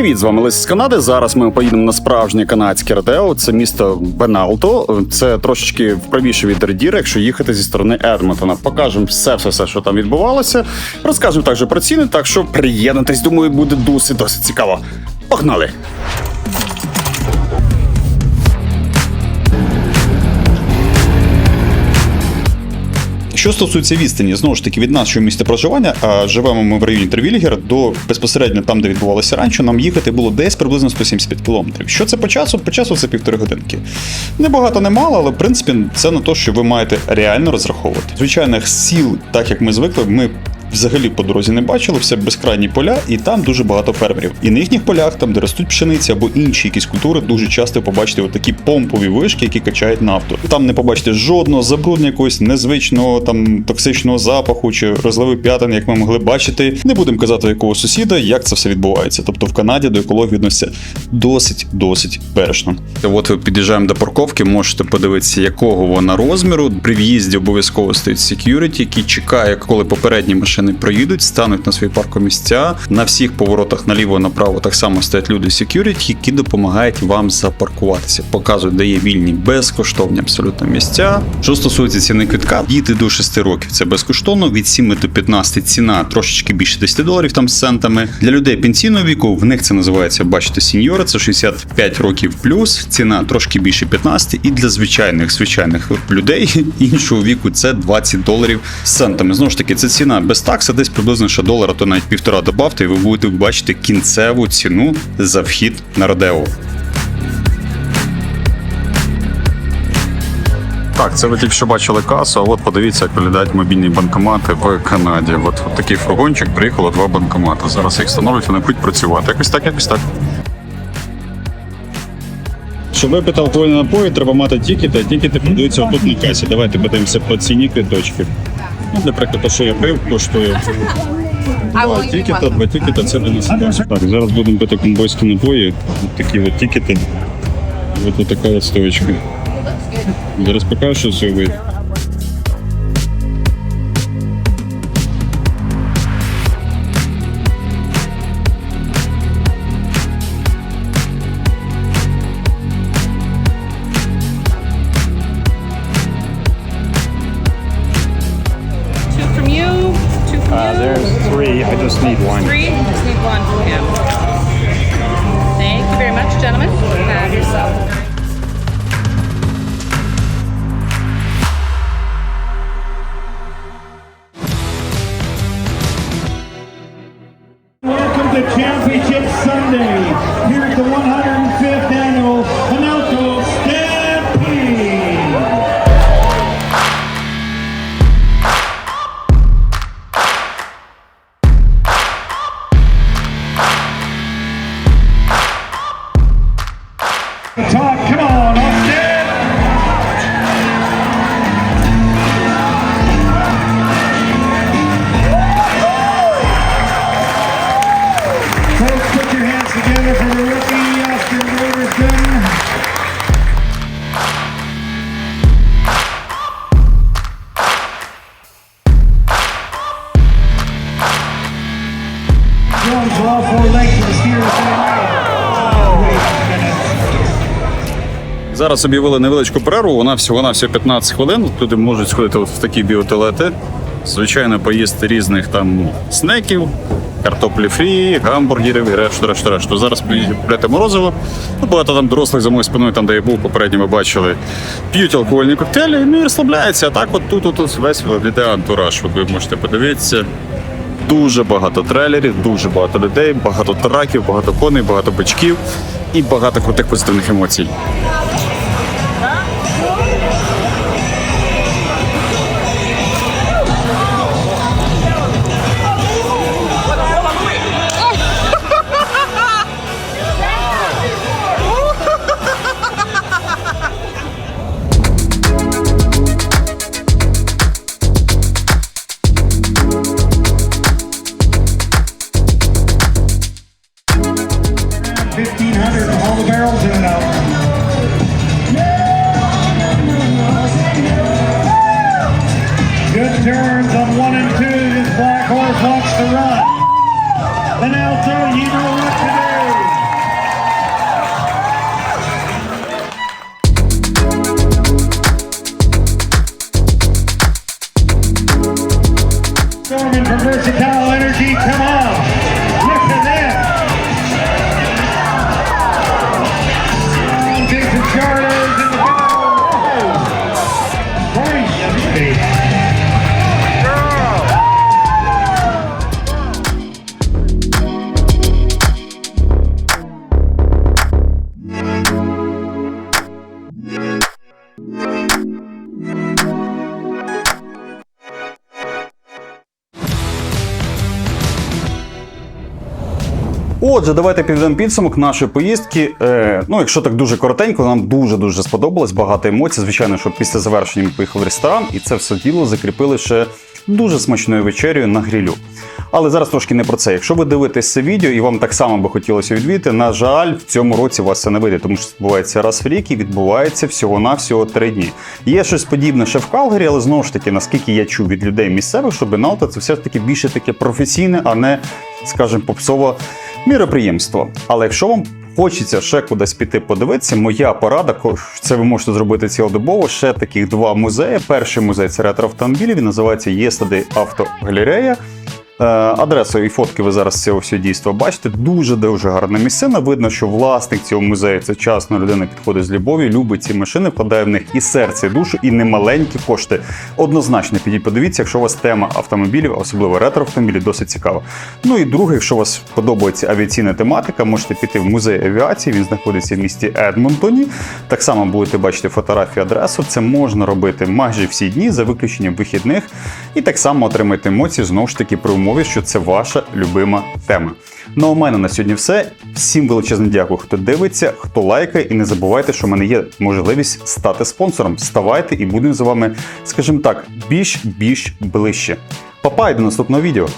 Привіт, з вами Лесі з Канади. Зараз ми поїдемо на справжнє канадське радео, Це місто Беналто. Це трошечки вправіше від Редіра, якщо їхати зі сторони Едмонтона. Покажемо все, все, все, що там відбувалося. Розкажемо також про ціни, так що приєднатись, думаю, буде досить досить цікаво. Погнали! Що стосується відстані, знову ж таки, від нашого місця проживання, а живемо ми в районі Тревільгера, до безпосередньо там, де відбувалося ранчо, нам їхати було десь приблизно 175 кілометрів. Що це по часу? По часу це півтори годинки. Небагато, не мало, але в принципі це на те, що ви маєте реально розраховувати. Звичайних сіл, так як ми звикли, ми. Взагалі по дорозі не бачили, все безкрайні поля, і там дуже багато фермерів. І на їхніх полях, там, де ростуть пшениці або інші якісь культури, дуже часто побачите такі помпові вишки, які качають нафту. Там не побачите жодного забруднення якогось незвичного там токсичного запаху чи розливи п'ятин, як ми могли бачити. Не будемо казати якого сусіда, як це все відбувається. Тобто в Канаді до екології відносяться досить досить бережно. От ви під'їжджаємо до парковки, можете подивитися, якого вона розміру. При в'їзді обов'язково стоїть security, який чекає, коли попередні машини проїдуть, стануть на свої паркомісця. На всіх поворотах наліво направо так само стоять люди security, які допомагають вам запаркуватися. Показують, де є вільні безкоштовні абсолютно місця. Що стосується ціни квитка, діти до 6 років це безкоштовно. Від 7 до 15 ціна трошечки більше 10 доларів там з центами. Для людей пенсійного віку в них це називається, бачите, сіньора, це 65 років плюс. Ціна трошки більше 15. І для звичайних звичайних людей іншого віку це 20 доларів з центами. Знову ж таки, це ціна без такси, десь приблизно ще долара, то навіть півтора добавте, і ви будете бачити кінцеву ціну за вхід на Родео. Так, це ви тільки що бачили касу, а от подивіться, як виглядають мобільні банкомати в Канаді. От, от такий фургончик, приїхало два банкомати. Зараз їх встановлюють, вони будуть працювати. Якось так, якось так. Щоб випити алкогольні напої, треба мати тікети, а тікети продаються отут на касі. Давайте подивимося по ціні квиточки. Наприклад, те, що я пив, коштує два тікета, два тікета це 90. Так, зараз будемо пити комбойські напої. От такі от тікети. Ось така от стоечка. Зараз покажу, що все вийде. Three. I just need one. Three, just need one from him. Thank you very much, gentlemen. Have yourself. Welcome to Championship Sunday here at the 105th annual Зараз об'явили невеличку перерву, вона всього на всього 15 хвилин. Люди можуть сходити от в такі біотуалети. Звичайно, поїсти різних там снеків, картоплі фрі, гамбургерів і решту, решту, решту. Зараз купляти морозиво. Ну, багато там дорослих за моєю спиною, там де я був попередньо, ми бачили, п'ють алкогольні коктейлі ну і розслабляються. А так от тут, тут, тут весь виглядає антураж. От ви можете подивитися. Дуже багато трейлерів, дуже багато людей, багато траків, багато коней, багато бичків і багато крутих позитивних емоцій. double barrel Juno. Good turns on one and two. This black horse wants to run. And I'll you know Отже, давайте підведемо підсумок нашої поїздки. Е, ну, якщо так дуже коротенько, нам дуже дуже сподобалось, багато емоцій. Звичайно, що після завершення ми поїхали в ресторан, і це все діло закріпили ще дуже смачною вечерею на грилю. Але зараз трошки не про це. Якщо ви дивитесь це відео і вам так само би хотілося відвідати, на жаль, в цьому році вас це не вийде, тому що це відбувається раз в рік і відбувається всього-навсього три дні. Є щось подібне ще в Калгарі, але знову ж таки, наскільки я чув від людей місцевих, що Беналта це все ж таки більше таке професійне, а не, скажімо, попсове міроприємство. Але якщо вам хочеться ще кудись піти подивитися, моя порада, це ви можете зробити цілодобово. Ще таких два музеї. Перший музей це ретроавтомобілів, він називається Єстади Автогалерея. Е, Адресу і фотки ви зараз цього всього дійства бачите. Дуже дуже гарна місцина. Видно, що власник цього музею це часна людина підходить з любов'ю, любить ці машини, вкладає в них і серце, і душу, і немаленькі кошти. Однозначно підіть, подивіться, якщо у вас тема автомобілів, особливо ретроавтомобілів, досить цікава. Ну і друге, якщо у вас подобається авіаційна тематика, можете піти в музей авіації. Він знаходиться в місті Едмонтоні. Так само будете бачити фотографію адресу. Це можна робити майже всі дні за виключенням вихідних. І так само отримаєте емоції знову ж таки при умові, що це ваша любима тема. Ну а у мене на сьогодні все. Всім величезне дякую, хто дивиться, хто лайкає, і не забувайте, що в мене є можливість стати спонсором. Ставайте і будемо з вами, скажімо так, більш більш ближче. Папа, і до наступного відео.